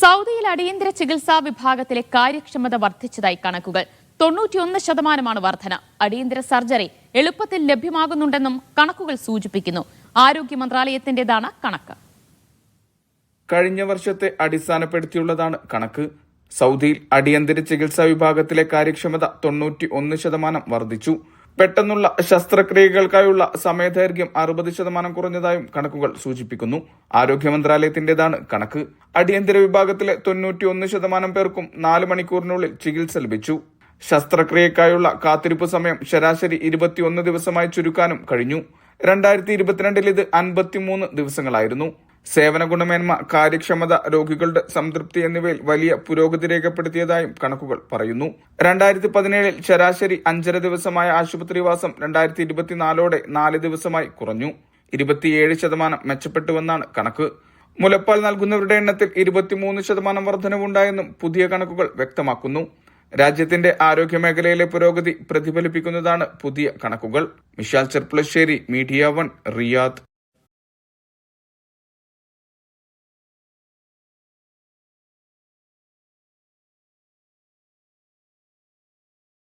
സൗദിയിൽ അടിയന്തര ചികിത്സാ വിഭാഗത്തിലെ കാര്യക്ഷമത വർദ്ധിച്ചതായി കണക്കുകൾ. തൊണ്ണൂറ്റിയൊന്ന് ശതമാനമാണ് വർധന. അടിയന്തര സർജറി എളുപ്പത്തിൽ ലഭ്യമാകുന്നുണ്ടെന്നും കണക്കുകൾ സൂചിപ്പിക്കുന്നു. ആരോഗ്യ മന്ത്രാലയത്തിന്റേതാണ് കണക്ക്. കഴിഞ്ഞ വർഷത്തെ അടിസ്ഥാനപ്പെടുത്തിയുള്ളതാണ് കണക്ക്. സൗദിയിൽ അടിയന്തര ചികിത്സാ വിഭാഗത്തിലെ കാര്യക്ഷമത തൊണ്ണൂറ്റി ഒന്ന് ശതമാനം വർദ്ധിച്ചു. പെട്ടെന്നുള്ള ശസ്ത്രക്രിയകൾക്കായുള്ള സമയദൈർഘ്യം അറുപത് ശതമാനം കുറഞ്ഞതായും കണക്കുകൾ സൂചിപ്പിക്കുന്നു. ആരോഗ്യ മന്ത്രാലയത്തിന്റേതാണ് കണക്ക്. അടിയന്തര വിഭാഗത്തിലെ തൊണ്ണൂറ്റി ഒന്ന് ശതമാനം പേർക്കും നാല് മണിക്കൂറിനുള്ളിൽ ചികിത്സ ലഭിച്ചു. ശസ്ത്രക്രിയക്കായുള്ള കാത്തിരിപ്പ് സമയം ശരാശരി ഇരുപത്തിയൊന്ന് ദിവസമായി ചുരുക്കാനും കഴിഞ്ഞു. രണ്ടായിരത്തി ഇരുപത്തിരണ്ടിൽ ഇത് അൻപത്തിമൂന്ന് ദിവസങ്ങളായിരുന്നു. സേവന ഗുണമേന്മ കാര്യക്ഷമത രോഗികളുടെ സംതൃപ്തി എന്നിവയിൽ വലിയ പുരോഗതി രേഖപ്പെടുത്തിയതായും കണക്കുകൾ പറയുന്നു. രണ്ടായിരത്തി പതിനേഴിൽ ശരാശരി അഞ്ചര ദിവസമായ ആശുപത്രിവാസം രണ്ടായിരത്തി ഇരുപത്തിനാലോടെ നാല് ദിവസമായി കുറഞ്ഞു. ഇരുപത്തിയേഴ് ശതമാനം മെച്ചപ്പെട്ടുവെന്നാണ് കണക്ക്. മുലപ്പാൽ നൽകുന്നവരുടെ എണ്ണത്തിൽ ഇരുപത്തിമൂന്ന് ശതമാനം വർധനവുണ്ടായെന്നും പുതിയ കണക്കുകൾ വ്യക്തമാക്കുന്നു. രാജ്യത്തിന്റെ ആരോഗ്യ മേഖലയിലെ പുരോഗതി പ്രതിഫലിപ്പിക്കുന്നതാണ് പുതിയ കണക്കുകൾ. Mishal Cherpulassery media one Riyadh.